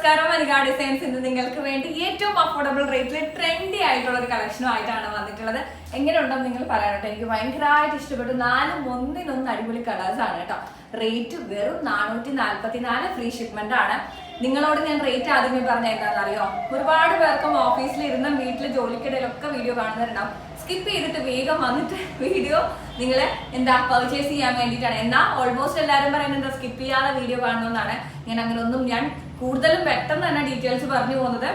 നമസ്കാരം വനിക ഡിസൈൻസ് ഇന്ന് നിങ്ങൾക്ക് വേണ്ടി ഏറ്റവും അഫോർഡബിൾ റേറ്റിൽ ട്രെൻഡി ആയിട്ടുള്ള ഒരു കളക്ഷനും ആയിട്ടാണ് വന്നിട്ടുള്ളത്. എങ്ങനെയുണ്ടെന്ന് നിങ്ങൾ പറയാനട്ടെ എനിക്ക് ഭയങ്കരമായിട്ട് ഇഷ്ടപ്പെട്ടു. നാലും ഒന്നിനൊന്ന് അടിപൊളി കളേഴ്സ് ആണ് കേട്ടോ. റേറ്റ് വെറും നാനൂറ്റി നാല്പത്തി നാല് ഫ്രീ ഷിപ്മെന്റ് ആണ്. നിങ്ങളോട് ഞാൻ റേറ്റ് ആദ്യമേ പറഞ്ഞ എന്താണെന്ന് അറിയോ ഒരുപാട് പേർക്കും ഓഫീസിൽ ഇരുന്ന വീട്ടിൽ ജോലിക്കിടയിലൊക്കെ വീഡിയോ കാണുന്നവരുണ്ടാവും. സ്കിപ്പ് ചെയ്തിട്ട് വേഗം വന്നിട്ട് വീഡിയോ നിങ്ങൾ എന്താ പർച്ചേസ് ചെയ്യാൻ വേണ്ടിയിട്ടാണ്. എന്നാൽ ഓൾമോസ്റ്റ് എല്ലാവരും പറയുന്നത് സ്കിപ്പ് ചെയ്യാതെ വീഡിയോ കാണണമെന്നാണ് ഞാൻ അങ്ങനെ ഒന്നും ഞാൻ കൂടുതലും പെട്ടെന്ന് തന്നെ ഡീറ്റെയിൽസ് പറഞ്ഞു പോകുന്നത്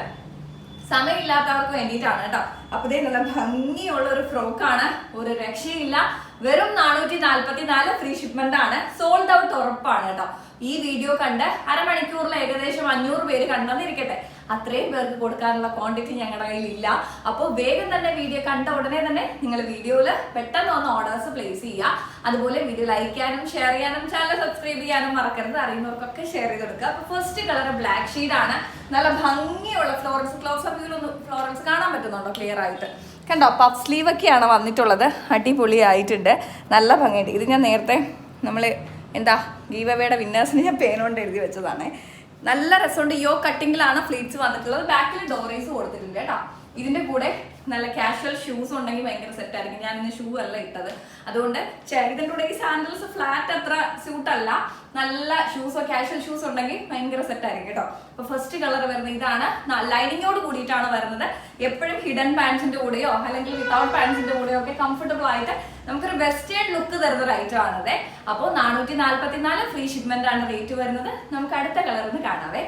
സമയമില്ലാത്തവർക്ക് വേണ്ടിയിട്ടാണ് കേട്ടോ. അപ്പൊ ഇതേ നല്ല ഭംഗിയുള്ള ഒരു ഫ്രോക്കാണ്. ഒരു രക്ഷയില്ല. വെറും നാനൂറ്റി നാല്പത്തി നാല് ഫ്രീ ഷിപ്മെന്റ് ആണ്. സോൾഡ് ഔട്ട് ഉറപ്പാണ് കേട്ടോ. ഈ വീഡിയോ കണ്ട് അരമണിക്കൂറിൽ ഏകദേശം അഞ്ഞൂറ് പേര് കണ്ടെന്നിരിക്കട്ടെ അത്രയും പേർക്ക് കൊടുക്കാനുള്ള ക്വാണ്ടിറ്റി ഞങ്ങളുടെ കയ്യിൽ ഇല്ല അപ്പോൾ വേഗം തന്നെ വീഡിയോ കണ്ട ഉടനെ തന്നെ നിങ്ങൾ വീഡിയോയിൽ പെട്ടെന്ന് ഒന്ന് ഓർഡേഴ്സ് പ്ലേസ് ചെയ്യുക അതുപോലെ വീഡിയോ ലൈക്ക് ചെയ്യാനും ഷെയർ ചെയ്യാനും ചാനൽ സബ്സ്ക്രൈബ് ചെയ്യാനും മറക്കരുത്. അറിയുന്നവർക്കൊക്കെ ഷെയർ ചെയ്ത് കൊടുക്കുക. അപ്പോൾ ഫസ്റ്റ് കളർ ബ്ലാക്ക് ഷെയ്ഡ് ആണ്. നല്ല ഭംഗിയുള്ള ഫ്ലോറൻസ് ക്ലോസ് അപ്പ് ഫ്ലോറൻസ് കാണാൻ പറ്റുന്നുണ്ടോ? ക്ലിയർ ആയിട്ട്. കണ്ടോ പഫ് സ്ലീവ് ഒക്കെയാണ് വന്നിട്ടുള്ളത്. അടിപൊളി ആയിട്ടുണ്ട് നല്ല ഭംഗിയുണ്ട്. ഇത് ഞാൻ നേരത്തെ നമ്മൾ എന്താ ഗീവവയുടെ വിന്നേഴ്സിന് ഞാൻ പേനോണ്ട് എഴുതി വെച്ചതാണ്. നല്ല രസമുണ്ട്. യോ കട്ടിങ്ങിലാണ് ഫ്ലീറ്റ്സ് വന്നിട്ടുള്ളത്. ബാക്കിൽ ഡോറേസ് കൊടുത്തിട്ടുണ്ട് കേട്ടോ. ഇതിന്റെ കൂടെ നല്ല കാഷ്വൽ ഷൂസ് ഉണ്ടെങ്കിൽ ഭയങ്കര സെറ്റ് ആയിരിക്കും. ഞാൻ ഇന്ന് ഷൂ അല്ല ഇട്ടത്. അതുകൊണ്ട് ഇതിന്റെ കൂടെ ഈ സാൻഡൽസ് ഫ്ലാറ്റ് അത്ര സ്യൂട്ട് അല്ല. നല്ല ഷൂസോ കാഷ്വൽ ഷൂസ് ഉണ്ടെങ്കിൽ ഭയങ്കര സെറ്റ് ആയിരിക്കും കേട്ടോ. അപ്പൊ ഫസ്റ്റ് കളർ വരുന്നത് ഇതാണ്. ലൈനിങ്ങോട് കൂടിയിട്ടാണ് വരുന്നത്. എപ്പോഴും ഹിഡൻ പാൻസിന്റെ കൂടെയോ അല്ലെങ്കിൽ വിത്തൗട്ട് പാൻസിന്റെ കൂടെയോ ഒക്കെ കംഫർട്ടബിൾ ആയിട്ട് നമുക്കൊരു വെസ്റ്റേൺ ലുക്ക് തരുന്ന ഐറ്റം ആണത്. അപ്പോൾ നാനൂറ്റി നാല്പത്തി നാല് ഫ്രീ ഷിപ്മെന്റ് ആണ് റേറ്റ് വരുന്നത്. നമുക്ക് അടുത്ത കളറിന് കാണാവേ.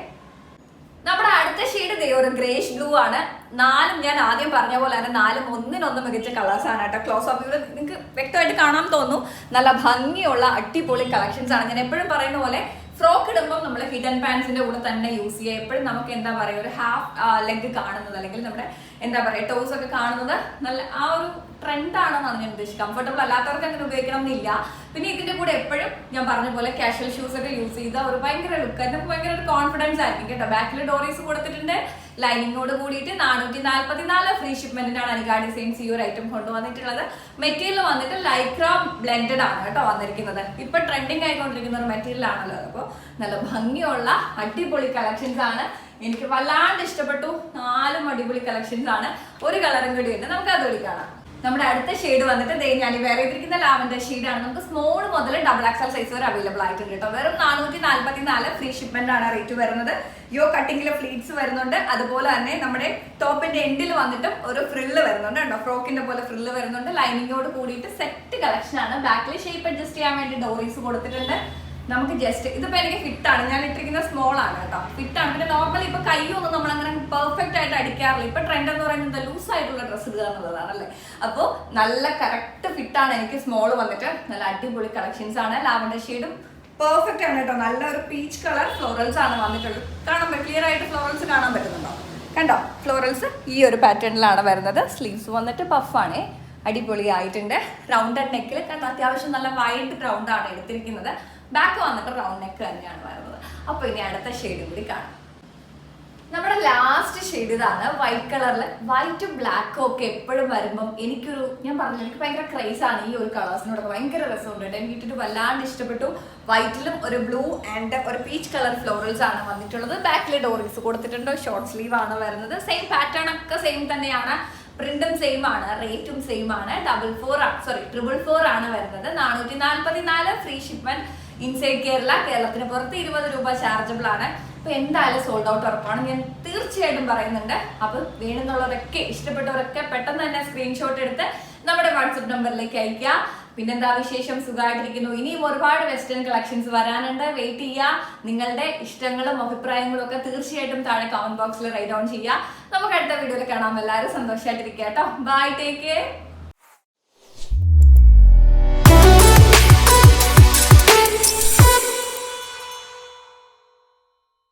നമ്മുടെ അടുത്ത ഷെയ്ഡ് ഒരു ഗ്രേഷ് ബ്ലൂ ആണ്. നാലും ഞാൻ ആദ്യം പറഞ്ഞ പോലെ തന്നെ നാലും ഒന്നിനൊന്ന് മികച്ച കളേഴ്സ് ആണ് കേട്ടോ. ക്ലോസ് ഓഫ് ഇവിടെ നിങ്ങൾക്ക് വ്യക്തമായിട്ട് കാണാൻ തോന്നും. നല്ല ഭംഗിയുള്ള അടിപൊളി കളക്ഷൻസ് ആണ്. ഞാൻ എപ്പോഴും പറയുന്ന പോലെ ഫ്രോക്ക് ഇടുമ്പോൾ നമ്മൾ ഹിഡൻ പാൻസിന്റെ കൂടെ തന്നെ യൂസ് ചെയ്യുക. എപ്പോഴും നമുക്ക് എന്താ പറയുക ഒരു ഹാഫ് ലെഗ് കാണുന്നത്. അല്ലെങ്കിൽ നമ്മുടെ എന്താ പറയുക ടോസ് ഒക്കെ കാണുന്നത്. നല്ല ആ ഒരു ട്രെൻഡ് ആണെന്നാണ് ഞാൻ ഉദ്ദേശിച്ചത്. കംഫർട്ടബിൾ അല്ലാത്തവർക്ക് അങ്ങനെ ഉപയോഗിക്കണം എന്നില്ല പിന്നെ ഇതിന്റെ കൂടെ എപ്പോഴും ഞാൻ പറഞ്ഞ പോലെ കാഷ്വൽ ഷൂസ് ഒക്കെ യൂസ് ചെയ്ത ഒരു ഭയങ്കര ലുക്ക് നമുക്ക് ഭയങ്കര ഒരു കോൺഫിഡൻസ് ആയിരിക്കും കേട്ടോ. ബാക്കിൽ ഡോറീസ് കൊടുത്തിട്ടുണ്ട്. ലൈനിങ്ങോട് കൂടിയിട്ട് നാനൂറ്റി നാല്പത്തി നാല് ഫ്രീ ഷിപ്മെന്റിനാണ് അനികാ ഡിസൈൻസ് ഈ ഒരു ഐറ്റം കൊണ്ടുവന്നിട്ടുള്ളത്. മെറ്റീരിയൽ വന്നിട്ട് ലൈക്ര ബ്ലെൻഡഡ് ആണ് കേട്ടോ വന്നിരിക്കുന്നത്. ഇപ്പൊ ട്രെൻഡിങ് ആയിക്കൊണ്ടിരിക്കുന്ന ഒരു മെറ്റീരിയൽ ആണല്ലോ അപ്പോൾ നല്ല ഭംഗിയുള്ള അടിപൊളി കളക്ഷൻസ് ആണ്. എനിക്ക് വല്ലാണ്ട് ഇഷ്ടപ്പെട്ടു. നാലും അടിപൊളി കളക്ഷൻസ് ആണ്. ഒരു കളറും കൂടി ഉണ്ട്. നമുക്ക് അതുകൂടി കാണാം. നമ്മുടെ അടുത്ത ഷെയ്ഡ് വന്നിട്ട് ദേ ഞാൻ വേറെ ഇരിക്കുന്ന ലാവൻഡർ ആണ്. നമുക്ക് സ്മോൾ മുതൽ ഡബിൾ എക്സൽ സൈസ് വരെ അവൈലബിൾ ആയിട്ടുണ്ട് കേട്ടോ. വെറും നാനൂറ്റി നാല്പത്തി നാല് ഫ്രീ ഷിപ്മെന്റ് ആണ് റേറ്റ് വരുന്നത്. യോ കട്ടിങ്ങിലെ ഫ്ലീറ്റ്സ് വരുന്നുണ്ട്. അതുപോലെ തന്നെ നമ്മുടെ ടോപ്പിന്റെ എൻഡിൽ വന്നിട്ടും ഒരു ഫ്രില്ല് വരുന്നുണ്ട് കേട്ടോ. ഫ്രോക്കിന്റെ പോലെ ഫ്രില്ല് വരുന്നുണ്ട്. ലൈനിങ്ങോട് കൂടിയിട്ട് സെറ്റ് കളക്ഷൻ ആണ്. ബാക്കിൽ ഷേപ്പ് അഡ്ജസ്റ്റ് ചെയ്യാൻ വേണ്ടി ഡോറീസ് കൊടുത്തിട്ടുണ്ട്. നമുക്ക് ജസ്റ്റ് ഇതിപ്പോ എനിക്ക് ഫിറ്റ് ആണ്. ഞാൻ ഇട്ടിരിക്കുന്ന സ്മോൾ ആണ് കേട്ടോ. ഫിറ്റ് ആണ്. പിന്നെ നോർമലി ഇപ്പൊ കൈയൊന്നും നമ്മൾ അങ്ങനെ പെർഫെക്റ്റ് ആയിട്ട് അടിക്കാറില്ല. ഇപ്പൊ ട്രെൻഡ് എന്ന് പറയുന്നത് ലൂസ് ആയിട്ടുള്ള ഡ്രസ്സ് ഇടുക എന്നുള്ളതാണ് അല്ലേ അപ്പോ നല്ല കറക്റ്റ് ഫിറ്റ് ആണ് എനിക്ക് സ്മോൾ വന്നിട്ട്. നല്ല അടിപൊളി കളക്ഷൻസ് ആണ്. ലാവൻഡർ ഷെയ്ഡും പെർഫെക്റ്റ് ആണ് കേട്ടോ. നല്ല ഒരു പീച്ച് കളർ ഫ്ലോറൽസ് ആണ് വന്നിട്ടുള്ളത്. കാണാൻ ക്ലിയർ ആയിട്ട് ഫ്ലോറൽസ് കാണാൻ പറ്റുന്നുണ്ടോ? കണ്ടോ? ഫ്ലോറൽസ് ഈ ഒരു പാറ്റേണിലാണ് വരുന്നത്. സ്ലീവ്സ് വന്നിട്ട് പഫാണ് അടിപൊളി ആയിട്ടുണ്ട് റൗണ്ടഡ് നെക്കിൽ കണ്ടോ? അത്യാവശ്യം നല്ല വൈഡ് റൗണ്ട് ആണ് എടുത്തിരിക്കുന്നത്. ബാക്ക് വന്നിട്ട് റൗണ്ട് നെക്ക് തന്നെയാണ് വരുന്നത്. അപ്പൊ ഇനി അടുത്ത ഷെയ്ഡ് കൂടി കാണാം. നമ്മുടെ ലാസ്റ്റ് ഷെയ്ഡ് ഇതാണ് വൈറ്റ് കളറിൽ വൈറ്റും ബ്ലാക്കും ഒക്കെ എപ്പോഴും വരുമ്പം എനിക്കൊരു ഞാൻ പറഞ്ഞു എനിക്ക് ഭയങ്കര ക്രൈസ് ആണ് ഈ ഒരു കളേഴ്സിനോടൊക്കെ ഭയങ്കര രസമുണ്ട് കേട്ടോ. എനിക്ക് ഇട്ടിട്ട് വല്ലാണ്ട് ഇഷ്ടപ്പെട്ടു. വൈറ്റിലും ഒരു ബ്ലൂ ആൻഡ് ഒരു പീച്ച് കളർ ഫ്ലോറൽസ് ആണ് വന്നിട്ടുള്ളത്. ബാക്കിൽ ഡോറീസ് കൊടുത്തിട്ടുണ്ട്. ഷോർട്ട് സ്ലീവ് ആണ് വരുന്നത്. സെയിം പാറ്റേൺ ഒക്കെ സെയിം തന്നെയാണ്. പ്രിന്റും സെയിം ആണ്. റേറ്റും സെയിം ആണ്. ഡബിൾ ഫോർ ആണ് സോറി ട്രിപ്പിൾ ഫോർ ആണ് വരുന്നത്. നാനൂറ്റി നാല്പത്തി നാല് ഫ്രീ ഷിപ്മെന്റ് ഇൻസൈഡ് കേരള കേരളത്തിന് പുറത്ത് ഇരുപത് രൂപ ചാർജബിൾ ആണ്. അപ്പൊ എന്തായാലും സോൾഡ് ഔട്ട് ഉറപ്പാണ്. ഞാൻ തീർച്ചയായിട്ടും പറയുന്നുണ്ട്. അപ്പൊ വേണമെന്നുള്ളവരൊക്കെ ഇഷ്ടപ്പെട്ടവരൊക്കെ പെട്ടെന്ന് തന്നെ സ്ക്രീൻഷോട്ട് എടുത്ത് നമ്മുടെ വാട്സപ്പ് നമ്പറിലേക്ക് അയക്കുക പിന്നെന്താ വിശേഷം? സുഖമായിട്ടിരിക്കുന്നു. ഇനിയും ഒരുപാട് വെസ്റ്റേൺ കളക്ഷൻസ് വരാനുണ്ട്. വെയിറ്റ് ചെയ്യുക. നിങ്ങളുടെ ഇഷ്ടങ്ങളും അഭിപ്രായങ്ങളും ഒക്കെ തീർച്ചയായിട്ടും താഴെ കമന്റ് ബോക്സിൽ റൈറ്റ് ഡൗൺ ചെയ്യുക. നമുക്ക് അടുത്ത വീഡിയോയിൽ കാണാം. എല്ലാവരും സന്തോഷമായിട്ടിരിക്കുക കേട്ടോ. Bye take care